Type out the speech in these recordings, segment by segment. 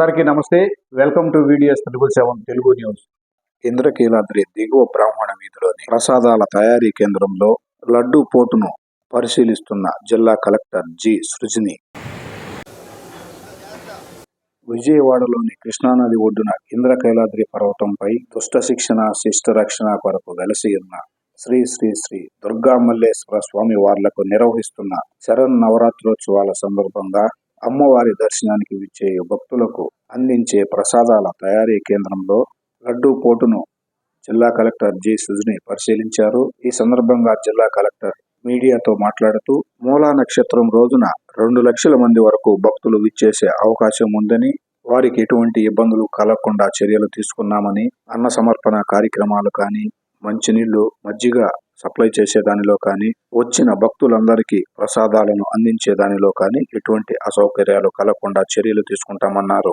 అందరికీ నమస్తే. Welcome to videos Telugu seven Telugu news Indrakeeladri దిగువ బ్రాహ్మణ వీధిలోని ప్రసాదాల తయారీ కేంద్రంలో లడ్డూ పోటును పరిశీలిస్తున్న జిల్లా కలెక్టర్ జి. సృజని. విజయవాడలోని కృష్ణానది ఒడ్డున ఇంద్రకైలాద్రి పర్వతంపై దుష్ట శిక్షణ శిష్ట రక్షణ కొరకు వెలసి ఉన్న శ్రీ శ్రీ శ్రీ దుర్గా మల్లేశ్వర స్వామి వార్లకు నిర్వహిస్తున్న శరణ్ నవరాత్రోత్సవాల సందర్భంగా అమ్మవారి దర్శనానికి విచ్చే భక్తులకు అందించే ప్రసాదాల తయారీ కేంద్రంలో లడ్డూ పోటును జిల్లా కలెక్టర్ జి. సుజని పరిశీలించారు. ఈ సందర్భంగా జిల్లా కలెక్టర్ మీడియాతో మాట్లాడుతూ మూలా నక్షత్రం రోజున రెండు లక్షల మంది వరకు భక్తులు విచ్చేసే అవకాశం ఉందని వారికి ఎటువంటి ఇబ్బందులు కలగకుండా చర్యలు తీసుకున్నామని అన్న సమర్పణ కార్యక్రమాలు కానీ మంచినీళ్ళు మజ్జిగ సప్లై చేసే దానిలో కానీ వచ్చిన భక్తులందరికీ ప్రసాదాలను అందించే దానిలో కానీ ఎటువంటి అసౌకర్యాలు కలగకుండా చర్యలు తీసుకుంటామన్నారు.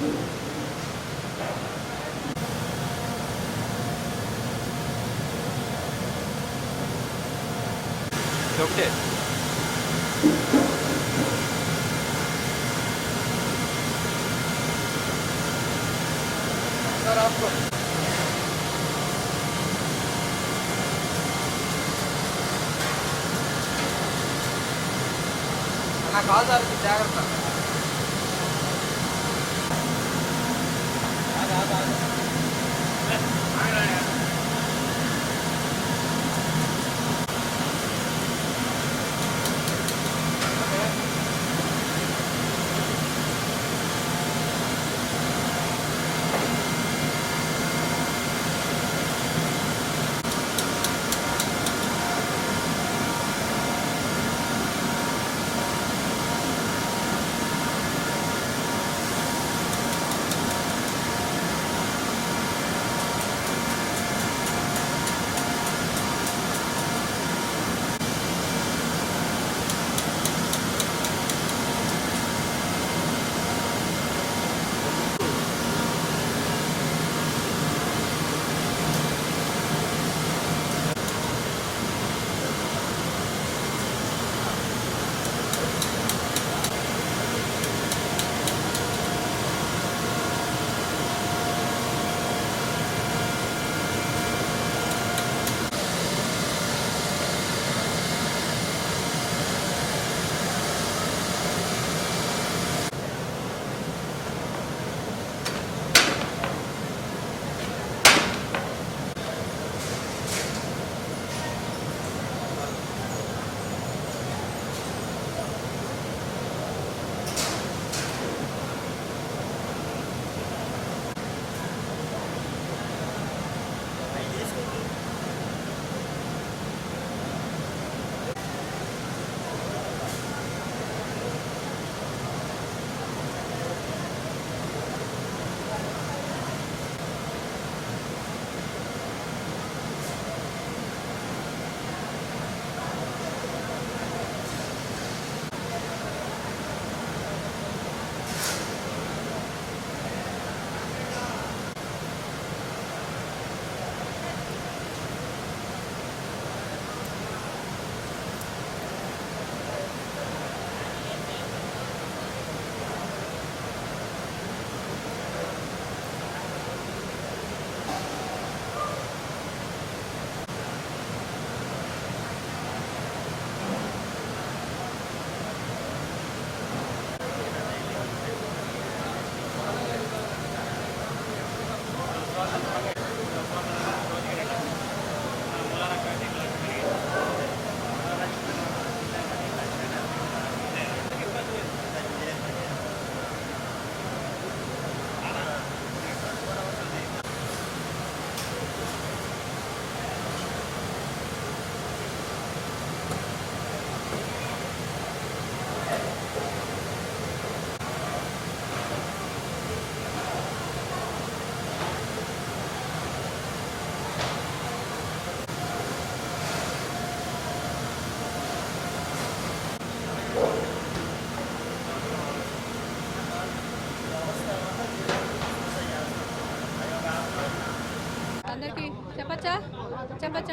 Então o quê? Caraca! Na casa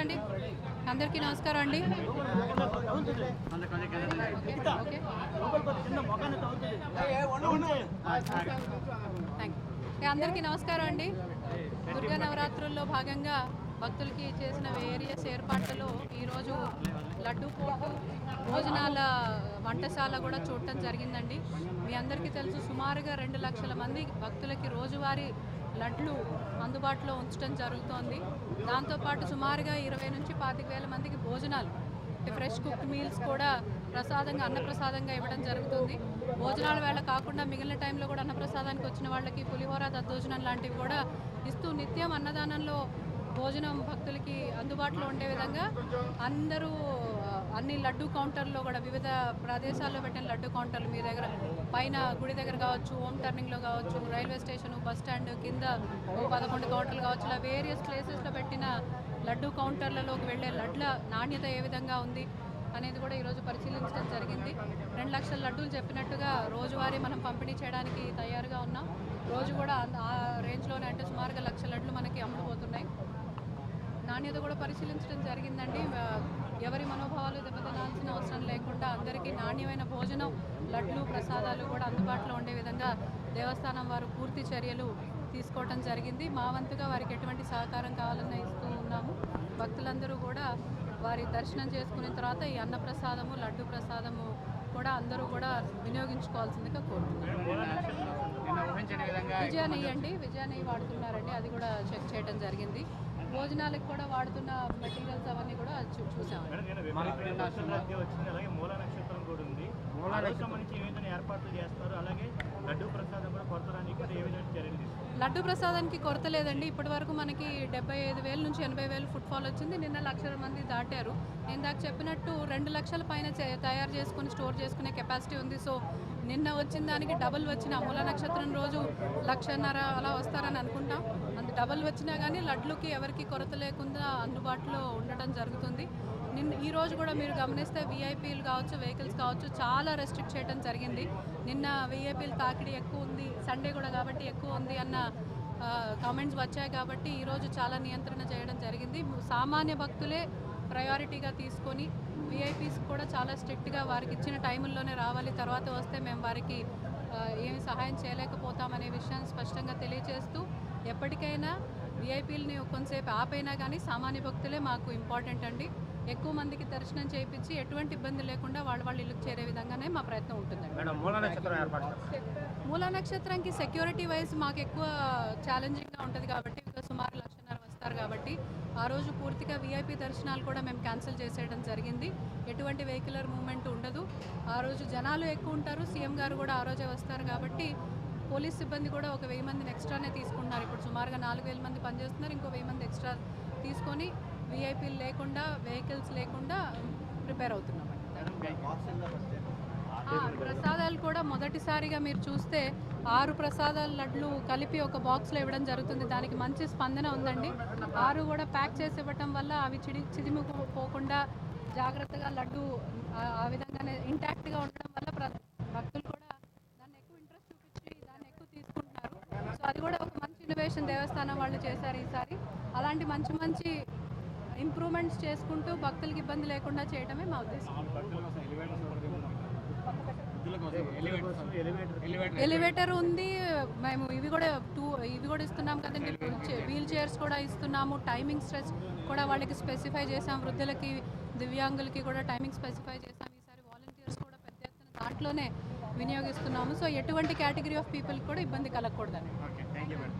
అండి అందరికీ నమస్కారం అండి. Okay, you. అందరికీ నమస్కారం అండి. దుర్గా నవరాత్రుల్లో భాగంగా భక్తులకి చేసిన వేరియస్ ఏర్పాట్లలో ఈరోజు లడ్డు పోటు భోజనాల వంటశాల కూడా చూడటం జరిగిందండి. మీ అందరికీ తెలుసు సుమారుగా రెండు లక్షల మంది భక్తులకి రోజువారీ లడ్లు అందుబాటులో ఉంచడం జరుగుతోంది. దాంతోపాటు సుమారుగా ఇరవై నుంచి పాతిక వేల మందికి భోజనాలు అంటే ఫ్రెష్ కుక్ మీల్స్ కూడా ప్రసాదంగా అన్నప్రసాదంగా ఇవ్వడం జరుగుతుంది. భోజనాల వేళ కాకుండా మిగిలిన టైంలో కూడా అన్నప్రసాదానికి వచ్చిన వాళ్ళకి పులిహోర దద్దోజనం లాంటివి కూడా ఇస్తూ నిత్యం అన్నదానంలో భోజనం భక్తులకి అందుబాటులో ఉండే విధంగా అందరూ అన్ని లడ్డు కౌంటర్లో కూడా వివిధ ప్రదేశాల్లో పెట్టిన లడ్డు కౌంటర్లు మీ దగ్గర పైన గుడి దగ్గర కావచ్చు హోమ్ టర్నింగ్లో కావచ్చు రైల్వే స్టేషన్ బస్ స్టాండ్ కింద ఓ పదకొండు కౌంటర్లు కావచ్చు ఇలా వేరియస్ ప్లేసెస్లో పెట్టిన లడ్డు కౌంటర్లలోకి వెళ్ళే లడ్ల నాణ్యత ఏ విధంగా ఉంది అనేది కూడా ఈరోజు పరిశీలించడం జరిగింది. రెండు లక్షల లడ్డూలు చెప్పినట్టుగా రోజువారీ మనం పంపిణీ చేయడానికి తయారుగా ఉన్నాం. రోజు కూడా ఆ- రేంజ్లోనే అంటే సుమారుగా లక్ష లడ్లు మనకి అమ్ముడుపోతున్నాయి. నాణ్యత కూడా పరిశీలించడం జరిగిందండి. ఎవరి మనోభావాలు దెబ్బతినాల్సిన అవసరం లేకుండా అందరికీ నాణ్యమైన భోజనం లడ్లు ప్రసాదాలు కూడా అందుబాటులో ఉండే విధంగా దేవస్థానం వారు పూర్తి చర్యలు తీసుకోవటం జరిగింది. మా వంతుగా వారికి ఎటువంటి సహకారం కావాలన్నా ఇస్తూ ఉన్నాము. భక్తులందరూ కూడా వారి దర్శనం చేసుకున్న తర్వాత ఈ అన్నప్రసాదము లడ్డు ప్రసాదము కూడా అందరూ కూడా వినియోగించుకోవాల్సిందిగా కోరుతున్నాను విజయ నెయ్యి అండి విజయ నెయ్యి వాడుతున్నారండి. అది కూడా చెక్ చేయడం జరిగింది. భోజనాలకు కూడా వాడుతున్న మెటీరియల్స్ అవన్నీ కూడా చూ చూసామండి. వచ్చింది. అలాగే మూల నక్షత్రం కూడా ఉంది. మూలాలకు సంబంధించి ఏ విధంగా ఏర్పాట్లు చేస్తారు అలాగే లడ్డు ప్రసాదానికి కొరత లేదండి. ఇప్పటి వరకు మనకి డెబ్బై ఐదు వేల నుంచి ఎనభై వేలు ఫుట్ ఫాల్ వచ్చింది. నిన్న లక్షల మంది దాటారు. నేను దాకా చెప్పినట్టు రెండు లక్షల పైన తయారు చేసుకుని స్టోర్ చేసుకునే కెపాసిటీ ఉంది. సో నిన్న వచ్చిన దానికి డబుల్ వచ్చిన మూల నక్షత్రం రోజు లక్షన్నర అలా వస్తారని అనుకుంటాం. డబల్ వచ్చినా కానీ లడ్లుకి ఎవరికి కొరత లేకుండా అందుబాటులో ఉండటం జరుగుతుంది. నిన్న ఈ రోజు కూడా మీరు గమనిస్తే వీఐపీలు కావచ్చు వెహికల్స్ కావచ్చు చాలా రెస్ట్రిక్ట్ చేయడం జరిగింది. నిన్న వీఐపీలు తాకిడి ఎక్కువ ఉంది సండే కూడా కాబట్టి ఎక్కువ ఉంది అన్న కామెంట్స్ వచ్చాయి కాబట్టి ఈరోజు చాలా నియంత్రణ చేయడం జరిగింది. సామాన్య భక్తులే ప్రయారిటీగా తీసుకొని విఐపీస్ కూడా చాలా స్ట్రిక్ట్గా వారికి ఇచ్చిన టైముల్లోనే రావాలి. తర్వాత వస్తే మేము వారికి ఏమి సహాయం చేయలేకపోతామనే విషయాన్ని స్పష్టంగా తెలియజేస్తూ ఎప్పటికైనా విఐపీలని కొంతసేపు ఆపైనా కానీ సామాన్య భక్తులే మాకు ఇంపార్టెంట్ అండి. ఎక్కువ మందికి దర్శనం చేయించి ఎటువంటి ఇబ్బంది లేకుండా వాళ్ళ వాళ్ళ ఇల్లుకు చేరే విధంగానే మా ప్రయత్నం ఉంటుందండి. మేడం మూల నక్షత్రం ఏర్పాటు మూల నక్షత్రంకి సెక్యూరిటీ వైజ్ మాకు ఎక్కువ ఛాలెంజింగ్గా ఉంటుంది కాబట్టి ఇంకా సుమారు లక్షన్నర వస్తారు కాబట్టి ఆ రోజు పూర్తిగా వీఐపీ దర్శనాలు కూడా మేము క్యాన్సిల్ చేసేయడం జరిగింది. ఎటువంటి వెహికులర్ మూవ్మెంట్ ఉండదు. ఆ రోజు జనాలు ఎక్కువ ఉంటారు. సీఎం గారు కూడా ఆ రోజే వస్తారు కాబట్టి పోలీస్ సిబ్బంది కూడా ఒక వెయ్యి మందిని ఎక్స్ట్రానే తీసుకుంటున్నారు. ఇప్పుడు సుమారుగా నాలుగు వేల మంది పనిచేస్తున్నారు. ఇంకో వెయ్యి మంది ఎక్స్ట్రా తీసుకొని వీఐపీలు లేకుండా వెహికల్స్ లేకుండా ప్రిపేర్ అవుతున్నామండి ఆ, ప్రసాదాలు కూడా మొదటిసారిగా మీరు చూస్తే ఆరు ప్రసాదాల లడ్లు కలిపి ఒక బాక్స్లో ఇవ్వడం జరుగుతుంది. దానికి మంచి స్పందన ఉందండి. ఆరు కూడా ప్యాక్ చేసి ఇవ్వటం వల్ల అవి చిడి చిదిమి పోకుండా జాగ్రత్తగా లడ్డు ఆ- విధంగానే ఇంటాక్ట్గా ఉండడం వల్ల భక్తులు కూడా దాన్ని ఎక్కువ ఇంట్రెస్ట్ చూపించి దాన్ని ఎక్కువ తీసుకుంటున్నారు సో అది కూడా ఒక మంచి ఇన్నోవేషన్ దేవస్థానం వాళ్ళు చేశారు ఈసారి. అలాంటి మంచి మంచి ఇంప్రూవ్మెంట్స్ చేసుకుంటూ భక్తులకి ఇబ్బంది లేకుండా చేయడమే మా ఉద్దేశం. ఎలివేటర్ ఉంది. మేము ఇవి కూడా టూ ఇవి కూడా ఇస్తున్నాం కదండి. వీల్ చైర్స్ కూడా ఇస్తున్నాము. టైమింగ్ స్ట్రెస్ కూడా వాళ్ళకి స్పెసిఫై చేసాం వృద్ధులకి దివ్యాంగులకి కూడా టైమింగ్ స్పెసిఫై చేసాం ఈసారి వాలంటీర్స్ కూడా పెద్ద ఎత్తున దాంట్లోనే వినియోగిస్తున్నాము. సో ఎటువంటి కేటగిరీ ఆఫ్ పీపుల్కి కూడా ఇబ్బంది కలగకూడదని que ver.